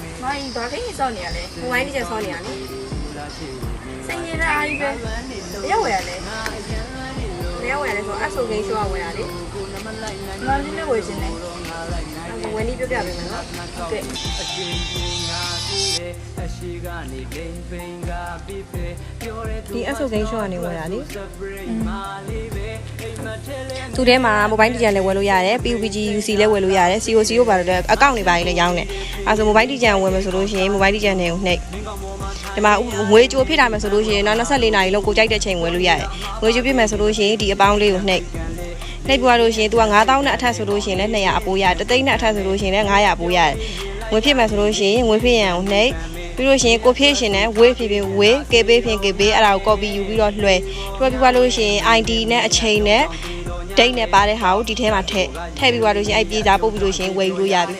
မယ်မိုင်းဘာခိစောင့်နေရလဲမိုဘိုင်းတစ်ချက်စောင့်နေရလေစိတ်ရတဲ့အားကြီးပဲဘယ်ရောက်ဝယ်ရလဲဘယ်ရောက်ဝယ်ရလဲဆိုအဆိုကိန်းဆိုရဝယ်ရလေငါလေးလေးဝယ်ခြင်းနဲ့အဲ့ဝယ်လေးပြပြပေးမယ်နော်ဟုတ်ကဲ့အချင်းချင်းငါကူရဲ့အရှိကနေဂိမ်းဖိန်ကပြစ်ပဲပြောတဲ့သူဒီအဆုတ်ကိန်းရှော့ကနေဝယ်တာလေစပရိတ်မာလေးပဲအိမ်မထဲလဲ သူထဲမှာ mobile DJ လည်းဝယ်လို့ရတယ် PUBG UC လည်းဝယ်လို့ရတယ် COC ကိုပါတော့အကောင့်တွေပါလည်းရောင်းတယ်အဲဆို mobile DJ ဝယ်မယ်ဆိုလို့ရှိရင် mobile DJ နဲ့ကိုနှိပ်ဒီမှာငွေကြိုဖြစ်တာမယ်ဆိုလို့ရှိရင်နောက်24နာရီလုံးကိုကြိုက်တဲ့ချိန်ဝယ်လို့ရတယ်ငွေကြိုဖြစ်မယ်ဆိုလို့ရှိရင်ဒီအပေါင်းလေးကိုနှိပ်နှိပ်ပြသွားလို့ရှိရင် तू က9000နဲ့အထက်ဆိုလို့ရှိရင်လည်း200အပိုးရတယ်တသိန်းနဲ့အထက်ဆိုလို့ရှိရင်လည်း900အပိုးရတယ်ငွေဖြစ်မယ်ဆိုလို့ရှိရင်ငွေဖြစ်ရန်ကိုနှိပ် ပြီးလို့ရှိရင်ကိုဖြည့်ရှင်နဲ့ဝေးဖြစ်ဖြစ်ဝေး KB ဖြင့် KB အဲ့ဒါကို copy ယူပြီးတော့လွှဲတွဲပြသွားလို့ရှိရင် ID နဲ့အချိန်နဲ့ဒိတ်နဲ့ပါတဲ့ဟာကိုဒီထဲမှာထည့်ထည့်ပြီးသွားလို့ရှိရင်အဲ့ပြေးစားပုတ်ပြီးလို့ရှိရင်ဝယ်ယူလို့ရပြီ